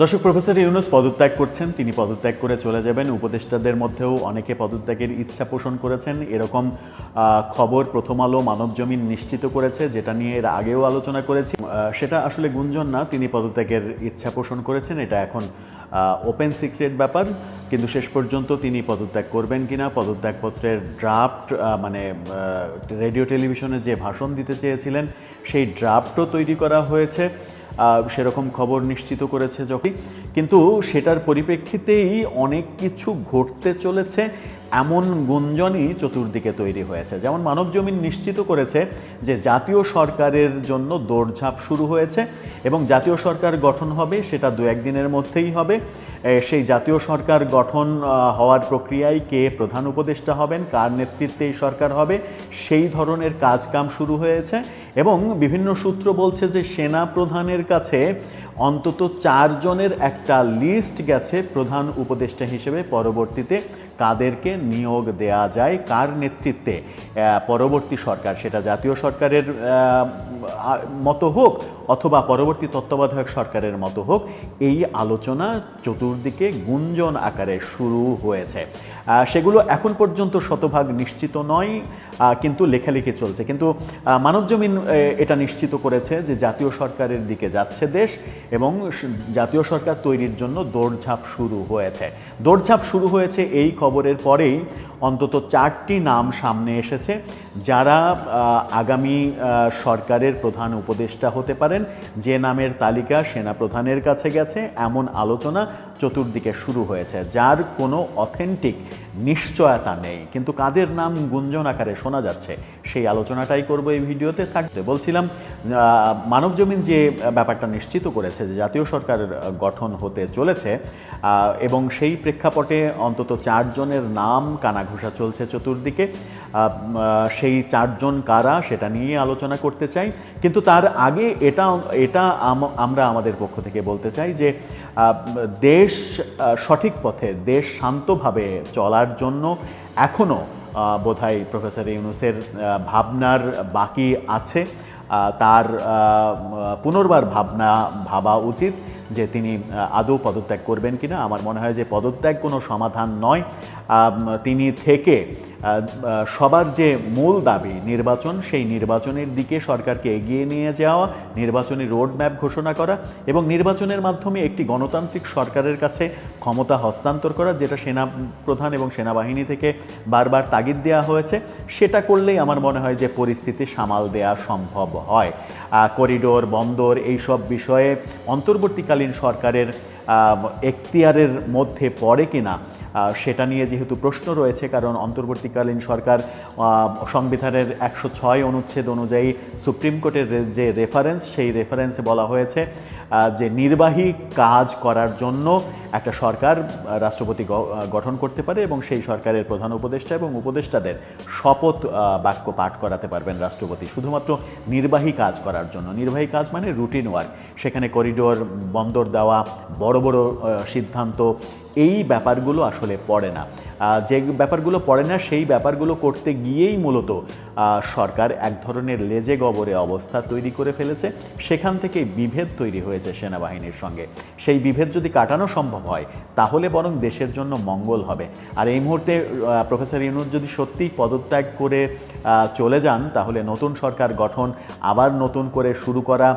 দর্শক, প্রফেসর ইউনুস পদত্যাগ করছেন, তিনি পদত্যাগ করে চলে যাবেন। উপদেষ্টাদের মধ্যেও অনেকে পদত্যাগের ইচ্ছা পোষণ করেছেন। এরকম খবর প্রথম আলো মানবজমিন নিশ্চিত করেছে, যেটা নিয়ে এর আগেও আলোচনা করেছি। সেটা আসলে গুঞ্জন না, তিনি পদত্যাগের ইচ্ছা পোষণ করেছেন, এটা এখন ওপেন সিক্রেট ব্যাপার, কিন্তু শেষ পর্যন্ত তিনি পদত্যাগ করবেন কিনা, পদত্যাগপত্রের ড্রাফট মানে রেডিও টেলিভিশনে যে ভাষণ দিতে চেয়েছিলেন, সেই ড্রাফটও তৈরি করা হয়েছে। সেরকম খবর নিশ্চিত করেছে যখন কিন্তু সেটার পরিপ্রেক্ষিতেই অনেক কিছু ঘটতে চলেছে। এমন গুঞ্জনই চতুর্দিকে তৈরি হয়েছে। যেমন মানব জমিন নিশ্চিত করেছে যে জাতীয় সরকারের জন্য দৌড়ঝাঁপ শুরু হয়েছে এবং জাতীয় সরকার গঠন হবে সেটা দু একদিনের মধ্যেই হবে। সেই জাতীয় সরকার গঠন হওয়ার প্রক্রিয়ায় কে প্রধান উপদেষ্টা হবেন, কার নেতৃত্বে এই সরকার হবে, সেই ধরনের কাজকাম শুরু হয়েছে এবং বিভিন্ন সূত্র বলছে যে সেনা প্রধানের কাছে অন্তত চারজনের একটা লিস্ট গেছে প্রধান উপদেষ্টা হিসেবে পরবর্তীতে কাদেরকে নিয়োগ দেয়া যায়, কার নেতৃত্বে। পরবর্তী সরকার, সেটা জাতীয় সরকারের মতো হোক অথবা পরবর্তী তত্ত্বাবধায়ক সরকারের মতো হোক, এই আলোচনা চতুর্দিকে গুঞ্জন আকারে শুরু হয়েছে। সেগুলো এখন পর্যন্ত শতভাগ নিশ্চিত নয় কিন্তু লেখালেখি চলছে। কিন্তু মানবজমিন এটা নিশ্চিত করেছে যে জাতীয় সরকারের দিকে যাচ্ছে দেশ এবং জাতীয় সরকার তৈরির জন্য দৌড়ঝাঁপ শুরু হয়েছে। দৌড়ঝাঁপ শুরু হয়েছে এই খবরের পরেই অন্তত চারটি নাম সামনে এসেছে যারা আগামী সরকারের প্রধান উপদেষ্টা হতে পারেন। যে নামের তালিকা সেনাপ্রধানের কাছে গেছে, এমন আলোচনা চতুর্দিকে শুরু হয়েছে, যার কোনো অথেন্টিক নিশ্চয়তা নেই। কিন্তু কাদের নাম গুঞ্জন আকারে শোনা যাচ্ছে, সেই আলোচনাটাই করব এই ভিডিওতে। থাকতে বলছিলাম মানবজমিন যে ব্যাপারটা নিশ্চিত করেছে যে জাতীয় সরকার গঠন হতে চলেছে এবং সেই প্রেক্ষাপটে অন্তত চারজনের নাম কানাঘুষা চলছে চতুর্দিকে সেই চারজন কারা সেটা নিয়ে আলোচনা করতে চাই। কিন্তু তার আগে এটা এটা আমরা আমাদের পক্ষ থেকে বলতে চাই যে দেশ সঠিক পথে, দেশ শান্তভাবে চলার জন্য এখনও বোধহয় প্রফেসর ইউনুসের ভাবনার বাকি আছে। তার পুনর্বার ভাবনা ভাবা উচিত। যে তিনি আদৌ পদত্যাগ করবেন কিনা, আমার মনে হয় যে পদত্যাগ কোনো সমাধান নয়। তিনি থেকে সবার যে মূল দাবি নির্বাচন, সেই নির্বাচনের দিকে সরকারকে এগিয়ে নিয়ে যাওয়া, নির্বাচনী রোড ম্যাপ ঘোষণা করা এবং নির্বাচনের মাধ্যমে একটি গণতান্ত্রিক সরকারের কাছে ক্ষমতা হস্তান্তর করা, যেটা সেনা প্রধান এবং সেনাবাহিনী থেকে বারবার তাগিদ দেওয়া হয়েছে, সেটা করলেই আমার মনে হয় যে পরিস্থিতি সামাল দেওয়া সম্ভব হয়। করিডোর, বন্দর, এইসব বিষয়ে অন্তর্বর্তীকালীন সরকারের এখতিয়ারের মধ্যে পড়ে কিনা সেটা নিয়ে যেহেতু প্রশ্ন রয়েছে, কারণ অন্তর্বর্তীকালীন সরকার সংবিধানের একশো ছয় অনুচ্ছেদ অনুযায়ী সুপ্রিম কোর্টের যে রেফারেন্স সেই রেফারেন্সে বলা হয়েছে যে নির্বাহী কাজ করার জন্য একটা সরকার রাষ্ট্রপতি গঠন করতে পারে এবং সেই সরকারের প্রধান উপদেষ্টা এবং উপদেষ্টাদের শপথ বাক্য পাঠ করাতে পারবেন রাষ্ট্রপতি। শুধুমাত্র নির্বাহী কাজ করার জন্য। নির্বাহী কাজ মানে রুটিন ওয়ার্ক সেখানে করিডোর বন্দর দেওয়া, বড় বড় সিদ্ধান্ত, এই ব্যাপারগুলো আসলে পড়ে না। যে ব্যাপারগুলো পড়ে না, সেই ব্যাপারগুলো করতে গিয়েই মূলত সরকার এক ধরনের লেজে গবরে অবস্থা তৈরি করে ফেলেছে। সেখান থেকেই বিভেদ তৈরি হয়েছে সেনাবাহিনীর সঙ্গে। সেই বিভেদ যদি কাটানো সম্ভব হয়, তাহলে বরং দেশের জন্য মঙ্গল হবে। আর এই মুহূর্তে প্রফেসর ইউনুস যদি সত্যিই পদত্যাগ করে চলে যান, তাহলে নতুন সরকার গঠন, আবার নতুন করে শুরু করা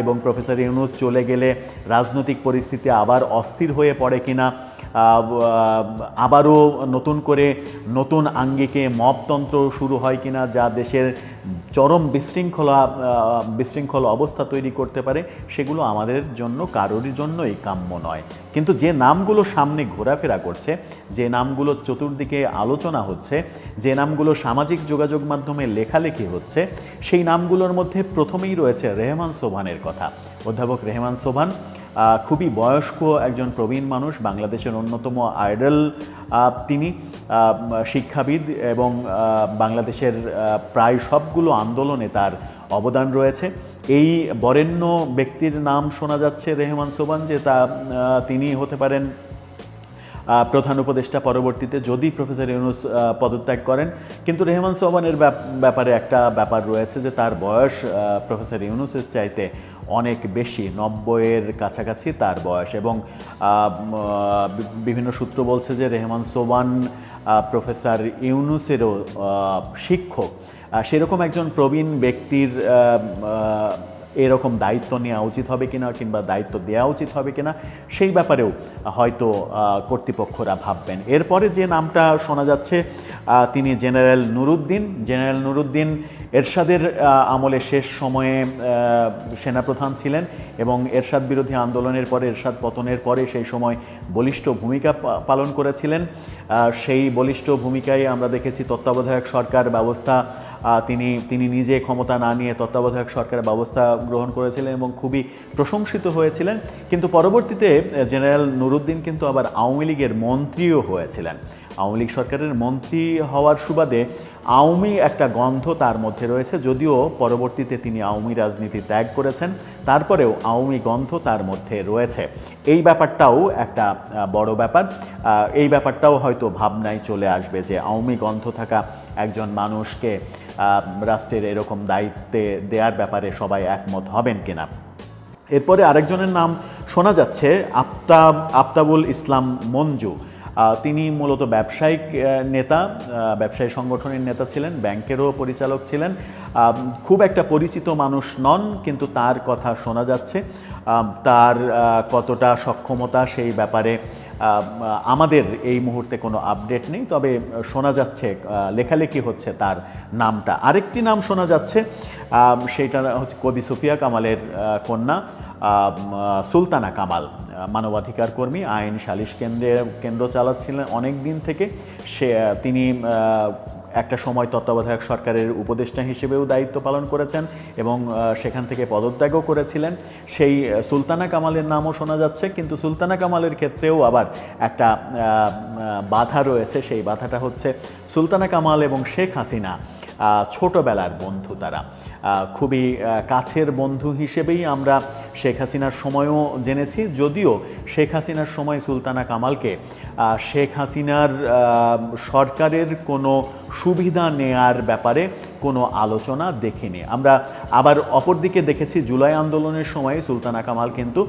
এবং প্রফেসর ইউনুস চলে গেলে রাজনৈতিক পরিস্থিতি আবার অস্থির হয়ে পড়ে কিনা আবারও নতুন করে নতুন আঙ্গিকে মপতন্ত্র শুরু হয় কিনা, যা দেশের চরম বিশৃঙ্খলা বিশৃঙ্খল অবস্থা তৈরি করতে পারে, সেগুলো আমাদের জন্য, কারোরই জন্যই কাম্য নয়। কিন্তু যে নামগুলো সামনে ঘোরাফেরা করছে, যে নামগুলো চতুর্দিকে আলোচনা হচ্ছে, যে নামগুলো সামাজিক যোগাযোগ মাধ্যমে লেখালেখি হচ্ছে, সেই নামগুলোর মধ্যে প্রথমেই রয়েছে রেহমান সোভানের কথা। অধ্যাপক রেহমান সোভান খুবই বয়স্ক একজন প্রবীণ মানুষ, বাংলাদেশের অন্যতম আইডল তিনি শিক্ষাবিদ এবং বাংলাদেশের প্রায় সবগুলো আন্দোলনে তার অবদান রয়েছে। এই বরেণ্য ব্যক্তির নাম শোনা যাচ্ছে রেহমান সোবান যে তা তিনি হতে পারেন প্রধান উপদেষ্টা পরবর্তীতে যদি প্রফেসর ইউনুস পদত্যাগ করেন। কিন্তু রেহমান সোবানের ব্যাপ- ব্যাপারে একটা ব্যাপার রয়েছে যে তার বয়স প্রফেসর ইউনুসের চাইতে অনেক বেশি, নব্বইয়ের কাছাকাছি তার বয়স এবং বিভিন্ন সূত্র বলছে যে রেহমান সোবান প্রফেসর ইউনুসেরও শিক্ষক। সেরকম একজন প্রবীণ ব্যক্তির এরকম দায়িত্ব নেওয়া উচিত হবে কিনা কিংবা দায়িত্ব দেওয়া উচিত হবে কিনা, সেই ব্যাপারেও হয়তো কর্তৃপক্ষরা ভাববেন। এরপরে যে নামটা শোনা যাচ্ছে তিনি জেনারেল নুরুদ্দিন। জেনারেল নুরুদ্দিন এরশাদের আমলে শেষ সময়ে সেনাপ্রধান ছিলেন এবং এরশাদ বিরোধী আন্দোলনের পরে, এরশাদ পতনের পরে সেই সময় বলিষ্ঠ ভূমিকা পালন করেছিলেন। সেই বলিষ্ঠ ভূমিকায় আমরা দেখেছি তত্ত্বাবধায়ক সরকার ব্যবস্থা তিনি তিনি নিজে ক্ষমতা না নিয়ে তত্ত্বাবধায়ক সরকার ব্যবস্থা গ্রহণ করেছিলেন এবং খুবই প্রশংসিত হয়েছিলেন। কিন্তু পরবর্তীতে জেনারেল নুরুদ্দিন কিন্তু আবার আওয়ামী লীগের মন্ত্রীও হয়েছিলেন। আওয়ামী লীগ সরকারের মন্ত্রী হওয়ার সুবাদে আওয়ামী একটা গন্ধ তার মধ্যে রয়েছে, যদিও পরবর্তীতে তিনি আওয়ামী রাজনীতি ত্যাগ করেছেন, তারপরেও আওয়ামী গন্ধ তার মধ্যে রয়েছে। এই ব্যাপারটাও একটা বড় ব্যাপার। এই ব্যাপারটাও হয়তো ভাবনায় চলে আসবে যে আওয়ামী গন্ধ থাকা একজন মানুষকে রাষ্ট্রের এরকম দায়িত্বে দেওয়ার ব্যাপারে সবাই একমত হবেন কিনা। এরপরে আরেকজনের নাম শোনা যাচ্ছে, আফতাব, আফতাবুল ইসলাম মঞ্জু। তিনি মূলত ব্যবসায়িক নেতা ব্যবসায়ী সংগঠনের নেতা ছিলেন, ব্যাংকেরও পরিচালক ছিলেন। খুব একটা পরিচিত মানুষ নন, কিন্তু তার কথা শোনা যাচ্ছে। তার কতটা সক্ষমতা সেই ব্যাপারে আমাদের এই মুহূর্তে কোনো আপডেট নেই, তবে শোনা যাচ্ছে লেখালেখি হচ্ছে তার নামটা। আরেকটি নাম শোনা যাচ্ছে সেইটা হচ্ছে কবি সুফিয়া কামালের কন্যা সুলতানা কামাল মানবাধিকার কর্মী, আইন সালিশ কেন্দ্রে, কেন্দ্র চালাচ্ছিলেন অনেক দিন থেকে। সে তিনি একটা সময় তত্ত্বাবধায়ক সরকারের উপদেষ্টা হিসেবেও দায়িত্ব পালন করেছেন এবং সেখান থেকে পদত্যাগও করেছিলেন। সেই সুলতানা কামালের নামও শোনা যাচ্ছে, কিন্তু সুলতানা কামালের ক্ষেত্রেও আবার একটা বাধা রয়েছে। সেই বাধাটা হচ্ছে সুলতানা কামাল এবং শেখ হাসিনা। ছোটবেলার বন্ধু তারা। খুবই কাছের বন্ধু হিসেবেই আমরা শেখ হাসিনার সময়ও জেনেছি, যদিও শেখ হাসিনার সময় সুলতানা কামালকে শেখ হাসিনার সরকারের কোনো সুবিধা নেয়ার ব্যাপারে কোনো আলোচনা দেখিনি। আমরা আবার অপরদিকে দেখেছি, জুলাই আন্দোলনের সময় সুলতানা কামাল কিন্তু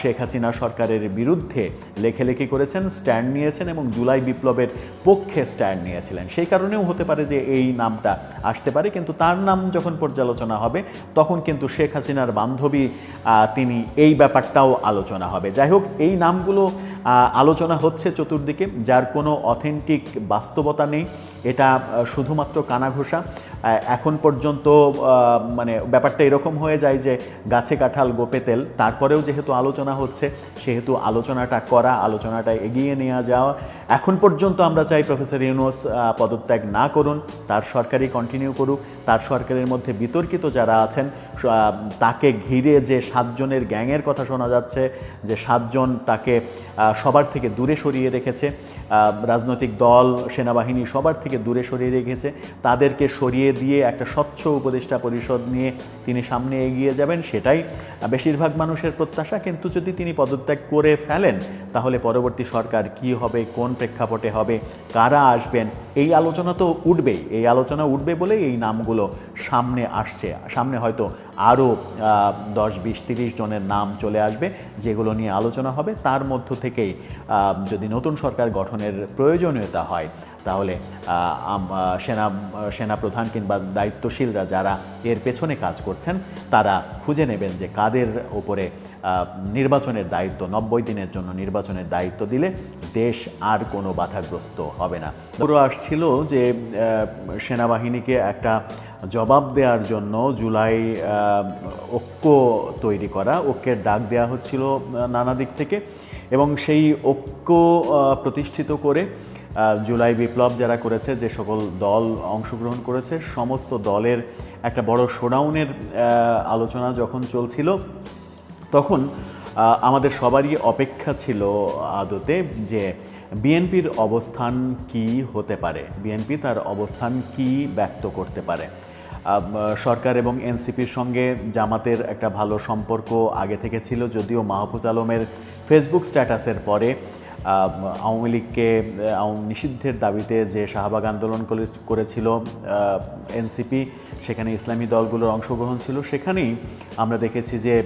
শেখ হাসিনা সরকারের বিরুদ্ধে লেখেলেখি করেছেন, স্ট্যান্ড নিয়েছেন এবং জুলাই বিপ্লবের পক্ষে স্ট্যান্ড নিয়েছিলেন। সেই কারণেও হতে পারে যে এই নামটা আসতে পারে, কিন্তু তার নাম যখন পর্যালোচনা হবে, তখন কিন্তু শেখ হাসিনার বান্ধবী তিনি এই ব্যাপারটাও আলোচনা হবে। যাই হোক, এই নামগুলো আলোচনা হচ্ছে চতুর্দিকে, যার কোনো অথেন্টিক বাস্তবতা নেই। এটা শুধুমাত্র কানাঘোষা। এখন পর্যন্ত মানে ব্যাপারটা এরকম হয়ে যায় যে গাছে কাঁঠাল, গোপে তেল, তারপরেও যেহেতু আলোচনা হচ্ছে, সেহেতু আলোচনাটা করা, আলোচনাটা এগিয়ে নেওয়া যাওয়া। এখন পর্যন্ত আমরা চাই প্রফেসর ইউনুস পদত্যাগ না করুন, তার সরকারই কন্টিনিউ করুক, তার সরকারের মধ্যে বিতর্কিত যারা আছেন তাকে ঘিরে যে সাতজনের গ্যাংয়ের কথা শোনা যাচ্ছে, যে সাতজন তাকে সবার থেকে দূরে সরিয়ে রেখেছে রাজনৈতিক দল, সেনাবাহিনী সবার থেকে দূরে সরিয়ে রেখেছে, তাদেরকে সরিয়ে দিয়ে একটা স্বচ্ছ উপদেষ্টা পরিষদ নিয়ে তিনি সামনে এগিয়ে যাবেন, সেটাই। বেশিরভাগ মানুষের প্রত্যাশা, কিন্তু যদি তিনি পদত্যাগ করে ফেলেন, তাহলে পরবর্তী সরকার কি হবে, কোন প্রেক্ষাপটে হবে, কারা আসবেন, এই আলোচনা তো উঠবেই। এই আলোচনা উঠবে বলেই এই নামগুলো সামনে আসছে। সামনে হয়তো আরও দশ, বিশ, তিরিশ জনের নাম চলে আসবে যেগুলো নিয়ে আলোচনা হবে। তার মধ্য থেকেই যদি নতুন সরকার গঠনের প্রয়োজনীয়তা হয়, তাহলে সেনা সেনাপ্রধান কিংবা দায়িত্বশীলরা যারা এর পেছনে কাজ করছেন, তারা খুঁজে নেবেন যে কাদের ওপরে নির্বাচনের দায়িত্ব, নব্বই দিনের জন্য নির্বাচনের দায়িত্ব দিলে দেশ আর কোনো বাধাগ্রস্ত হবে না। পুরো আসছিল যে সেনাবাহিনীকে একটা জবাব দেওয়ার জন্য জুলাই ঐক্য তৈরি করা, ঐক্যের ডাক দেওয়া হচ্ছিল নানা দিক থেকে। এবং সেই ঐক্য প্রতিষ্ঠিত করে জুলাই বিপ্লব যারা করেছে, যে সকল দল অংশগ্রহণ করেছে, সমস্ত দলের একটা বড় শোডাউনের আলোচনা যখন চলছিল তখন আমাদের সবারই অপেক্ষা ছিল আদতে যে বিএনপির অবস্থান কি হতে পারে। বিএনপি তার অবস্থান কি ব্যক্ত করতে পারে। সরকার এবং এনসিপির সঙ্গে জামাতের একটা ভালো সম্পর্ক আগে থেকে ছিল, যদিও মাহফুজ আলমের ফেসবুক স্ট্যাটাসের পরে আওয়ামী লীগকে নিষিদ্ধের দাবিতে যে শাহবাগ আন্দোলন করে- করেছিল এনসিপি, সেখানে ইসলামী দলগুলোর অংশগ্রহণ ছিল। সেখানেই আমরা দেখেছি যে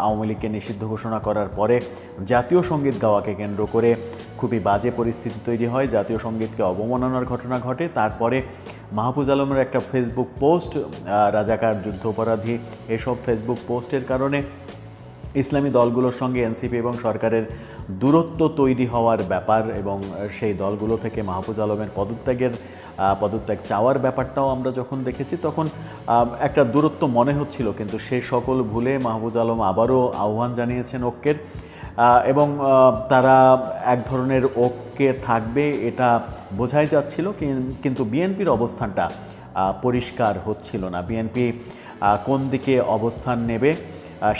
আওয়ামী লীগকে নিষিদ্ধ ঘোষণা করার পরে জাতীয় সংগীত গাওয়াকে কেন্দ্র করে খুবই বাজে পরিস্থিতি তৈরি হয়। জাতীয় সঙ্গীতকে অবমাননার ঘটনা ঘটে। তারপরে মাহফুজ আলমের একটা ফেসবুক পোস্ট রাজাকার যুদ্ধাপরাধী, এসব ফেসবুক পোস্টের কারণে ইসলামী দলগুলোর সঙ্গে এনসিপি এবং সরকারের দূরত্ব তৈরি হওয়ার ব্যাপার এবং সেই দলগুলো থেকে মাহফুজ আলমের পদত্যাগের পদত্যাগ চাওয়ার ব্যাপারটাও আমরা যখন দেখেছি তখন একটা দূরত্ব মনে হচ্ছিল। কিন্তু সেই সকল ভুলে মাহফুজ আলম আবারও আহ্বান জানিয়েছেন ঐক্যের এবং তারা এক ধরনের ঐক্যে থাকবে এটা বোঝাই যাচ্ছিল। কিন- কিন্তু বিএনপির অবস্থানটা পরিষ্কার হচ্ছিল না। বিএনপি কোন দিকে অবস্থান নেবে?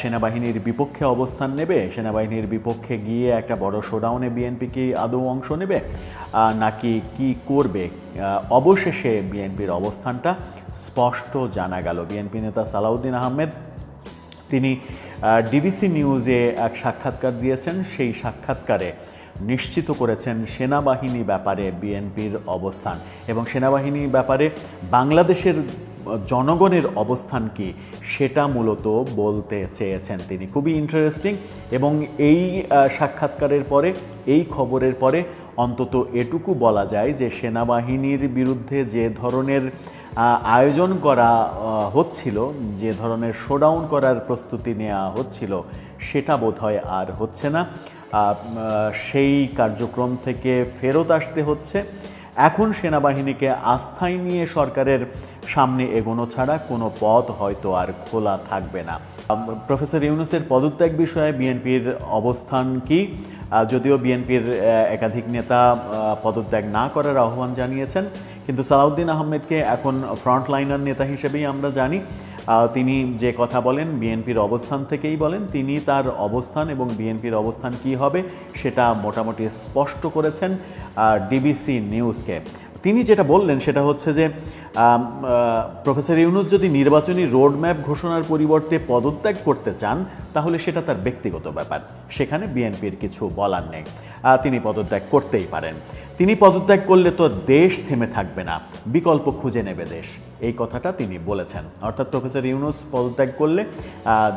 সেনাবাহিনীর বিপক্ষে অবস্থান নেবে। সেনাবাহিনীর বিপক্ষে গিয়ে একটা বড় শোডাউনে বিএনপি কি আদৌ অংশ নেবে? নাকি কি করবে? অবশেষে বিএনপির অবস্থানটা স্পষ্ট জানা গেল। বিএনপি নেতা সালাউদ্দিন আহমেদ, তিনি ডিবিসি নিউজে এক সাক্ষাৎকার দিয়েছেন। সেই সাক্ষাৎকারে নিশ্চিত করেছেন সেনাবাহিনী ব্যাপারে বিএনপির অবস্থান এবং সেনাবাহিনী ব্যাপারে বাংলাদেশের জনগণের অবস্থান কি সেটা মূলত বলতে চেয়েছেন তিনি। খুবই ইন্টারেস্টিং এবং এই সাক্ষাৎকারের পরে, এই খবরের পরে অন্তত এটুকু বলা যায় যে সেনাবাহিনীর বিরুদ্ধে যে ধরনের আয়োজন করা হচ্ছিল, যে ধরনের শোডাউন করার প্রস্তুতি নেওয়া হচ্ছিল, সেটা বোধহয় আর হচ্ছে না। সেই কার্যক্রম থেকে ফেরত আসতে হচ্ছে। এখন সেনাবাহিনীকে আস্থায় নিয়ে সরকারের সামনে এগোনো ছাড়া কোনো পথ হয়তো আর খোলা থাকবে না। প্রফেসর ইউনুসের পদত্যাগ বিষয়ে বিএনপির অবস্থান কি? যদিও বিএনপির একাধিক নেতা পদত্যাগ না করার আহ্বান জানিয়েছেন, কিন্তু সালাউদ্দিন আহমেদকে এখন ফ্রন্টলাইনার নেতা হিসেবেই আমরা জানি। তিনি যে কথা বলেন, বিএনপির অবস্থান থেকেই বলেন, তিনি তার অবস্থান এবং বিএনপির অবস্থান কি হবে সেটা মোটামুটি স্পষ্ট করেছেন ডিবিসি নিউজকে। তিনি যেটা বললেন সেটা হচ্ছে যে প্রফেসর ইউনুস যদি নির্বাচনী রোডম্যাপ ঘোষণার পরিবর্তে পদত্যাগ করতে চান, তাহলে সেটা তার ব্যক্তিগত ব্যাপার। সেখানে বিএনপির কিছু বলার নেই। তিনি পদত্যাগ করতেই পারেন। তিনি পদত্যাগ করলে তো দেশ থেমে থাকবে না। বিকল্প খুঁজে নেবে দেশ। এই কথাটা তিনি বলেছেন। অর্থাৎ প্রফেসর ইউনুস পদত্যাগ করলে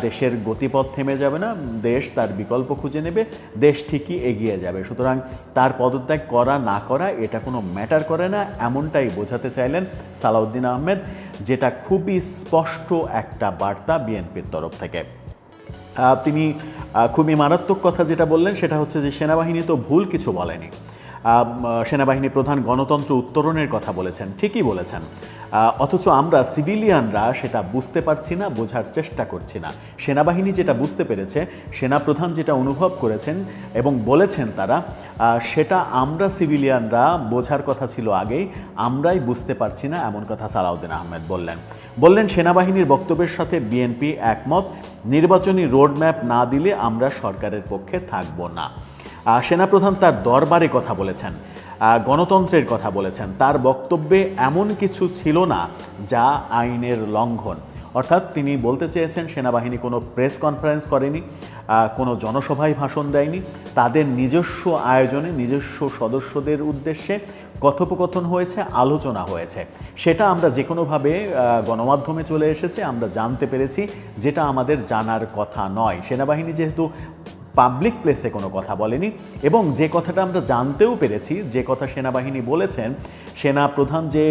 দেশের গতিপথ থেমে যাবে না। দেশ তার বিকল্প খুঁজে নেবে। দেশ ঠিকই এগিয়ে যাবে। সুতরাং তার পদত্যাগ করা না করা, এটা কোনো ম্যাটার করে না। এমনটাই বোঝাতে চাইলেন সালাউদ্দিন আহমেদ, যেটা খুবই স্পষ্ট একটা বার্তা বিএনপির তরফ থেকে। তিনি খুবই মারাত্মক কথা যেটা বললেন, সেটা হচ্ছে যে সেনাবাহিনী তো ভুল কিছু বলেনি। সেনাবাহিনী প্রধান গণতন্ত্র উত্তরণের কথা বলেছেন, ঠিকই বলেছেন। অথচ আমরা সিভিলিয়ানরা সেটা বুঝতে পারছি না, বোঝার চেষ্টা করছি না। সেনাবাহিনী যেটা বুঝতে পেরেছে, সেনাপ্রধান যেটা অনুভব করেছেন এবং বলেছেন তারা সেটা আমরা সিভিলিয়ানরা বোঝার কথা ছিল আগেই, আমরাই বুঝতে পারছি না, এমন কথা সালাউদ্দিন আহমেদ বললেন। বললেন, সেনাবাহিনীর বক্তব্যের সাথে বিএনপি একমত। নির্বাচনী রোডম্যাপ না দিলে আমরা সরকারের পক্ষে থাকব না। সেনাপ্রধান তার দরবারে কথা বলেছেন গণতন্ত্রের কথা বলেছেন। তার বক্তব্যে এমন কিছু ছিল না যা আইনের লঙ্ঘন। অর্থাৎ তিনি বলতে চেয়েছেন, সেনাবাহিনী কোনো প্রেস কনফারেন্স করেনি কোনো জনসভায় ভাষণ দেয়নি। তাদের নিজস্ব আয়োজনে নিজস্ব সদস্যদের উদ্দেশ্যে কথোপকথন হয়েছে, আলোচনা হয়েছে। সেটা আমরা যে কোনোভাবে গণমাধ্যমে চলে এসেছে, আমরা জানতে পেরেছি, যেটা আমাদের জানার কথা নয়। সেনাবাহিনী যেহেতু পাবলিক প্লেসে কোনো কথা বলেনি এবং যে কথাটা আমরা জানতেও পেরেছি, যে কথা সেনাবাহিনী বলেছেন, সেনা প্রধান যে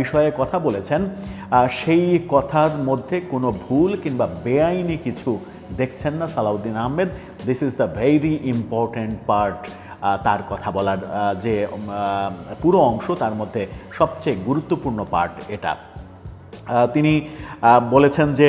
বিষয়ে কথা বলেছেন সেই কথার মধ্যে কোনো ভুল কিংবা বেআইনি কিছু দেখছেন না Salahuddin Ahmed. This is the very important part তার কথা বলার যে পুরো অংশ তার মধ্যে সবচেয়ে গুরুত্বপূর্ণ পার্ট এটা। তিনি বলেছেন যে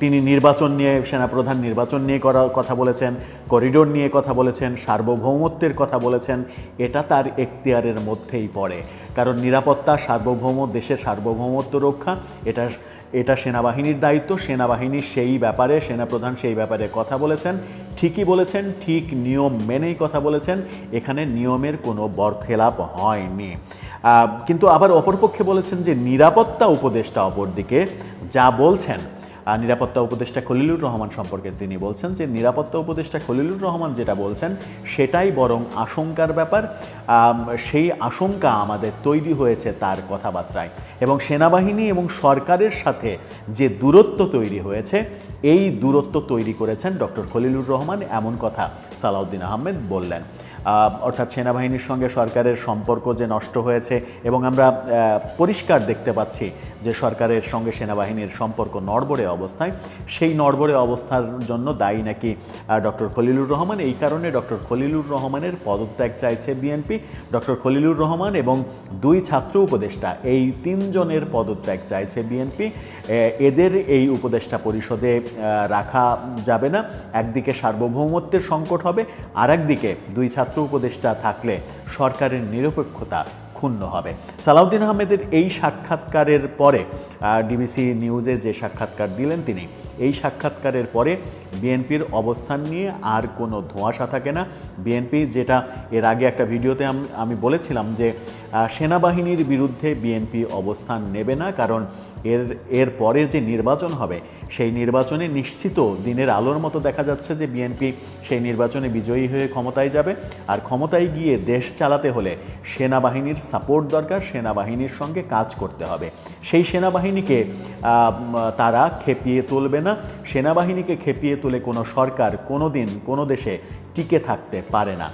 তিনি নির্বাচন নিয়ে, সেনাপ্রধান নির্বাচন নিয়ে করা, কথা বলেছেন, করিডোর নিয়ে কথা বলেছেন, সার্বভৌমত্বের কথা বলেছেন, এটা তার এখতিয়ারের মধ্যেই পড়ে। কারণ নিরাপত্তা, সার্বভৌম, দেশের সার্বভৌমত্ব রক্ষা, এটা এটা সেনাবাহিনীর দায়িত্ব, সেনাবাহিনী সেই ব্যাপারে, সেনাপ্রধান সেই ব্যাপারে কথা বলেছেন, ঠিকই বলেছেন, ঠিক নিয়ম মেনেই কথা বলেছেন, এখানে নিয়মের কোনো বরখেলাপ হয়নি। কিন্তু আবার অপরপক্ষে বলেছেন যে নিরাপত্তা উপদেষ্টা অপরদিকে যা বলছেন নিরাপত্তা উপদেষ্টা খলিলুর রহমান সম্পর্কে তিনি বলছেন যে নিরাপত্তা উপদেষ্টা খলিলুর রহমান যেটা বলছেন, সেটাই বরং আশঙ্কার ব্যাপার। সেই আশঙ্কা আমাদের তৈরি হয়েছে তার কথাবার্তায়। এবং সেনাবাহিনী এবং সরকারের সাথে যে দূরত্ব তৈরি হয়েছে, এই দূরত্ব তৈরি করেছেন ডক্টর খলিলুর রহমান। এমন কথা সালাউদ্দিন আহমেদ বললেন। অর্থাৎ সেনাবাহিনীর সঙ্গে সরকারের সম্পর্ক যে নষ্ট হয়েছে এবং আমরা পরিষ্কার দেখতে পাচ্ছি যে সরকারের সঙ্গে সেনাবাহিনীর সম্পর্ক নড়বড়ে অবস্থায়। সেই নড়বড়ে অবস্থার জন্য দায়ী নাকি ডক্টর খলিলুর রহমান? এই কারণে ডক্টর খলিলুর রহমানের পদত্যাগ চাইছে বিএনপি। ডক্টর খলিলুর রহমান এবং দুই ছাত্র উপদেষ্টা, এই তিনজনের পদত্যাগ চাইছে বিএনপি। এদের এই উপদেষ্টা পরিষদে রাখা যাবে না। একদিকে সার্বভৌমত্বের সংকট হবে আর একদিকে দুই ছাত্র উপদেষ্টা থাকলে সরকারের নিরপেক্ষতা ক্ষুণ্ণ হবে। সালাউদ্দিন আহমেদের এই সাক্ষাৎকারের পরে ডিবিসি নিউজে যে সাক্ষাৎকার দিলেন তিনি, এই সাক্ষাৎকারের পরে বিএনপির অবস্থান নিয়ে আর কোনো ধোঁয়াশা থাকে না। বিএনপি যেটা এর আগে একটা ভিডিওতে আমি বলেছিলাম যে সেনাবাহিনীর বিরুদ্ধে বিএনপি অবস্থান নেবে না, কারণ এর এর পরে যে নির্বাচন হবে, সেই নির্বাচনে নিশ্চিত দিনের আলোর মতো দেখা যাচ্ছে যে বিএনপি সেই নির্বাচনে বিজয়ী হয়ে ক্ষমতায় যাবে। আর ক্ষমতায় গিয়ে দেশ চালাতে হলে সেনাবাহিনীর সাপোর্ট দরকার, সেনাবাহিনীর সঙ্গে কাজ করতে হবে। সেই সেনাবাহিনীকে তারা খেপিয়ে তুলবে না। সেনাবাহিনীকে খেপিয়ে তুলে কোনো সরকার কোনো দিন কোনো দেশে টিকে থাকতে পারে না।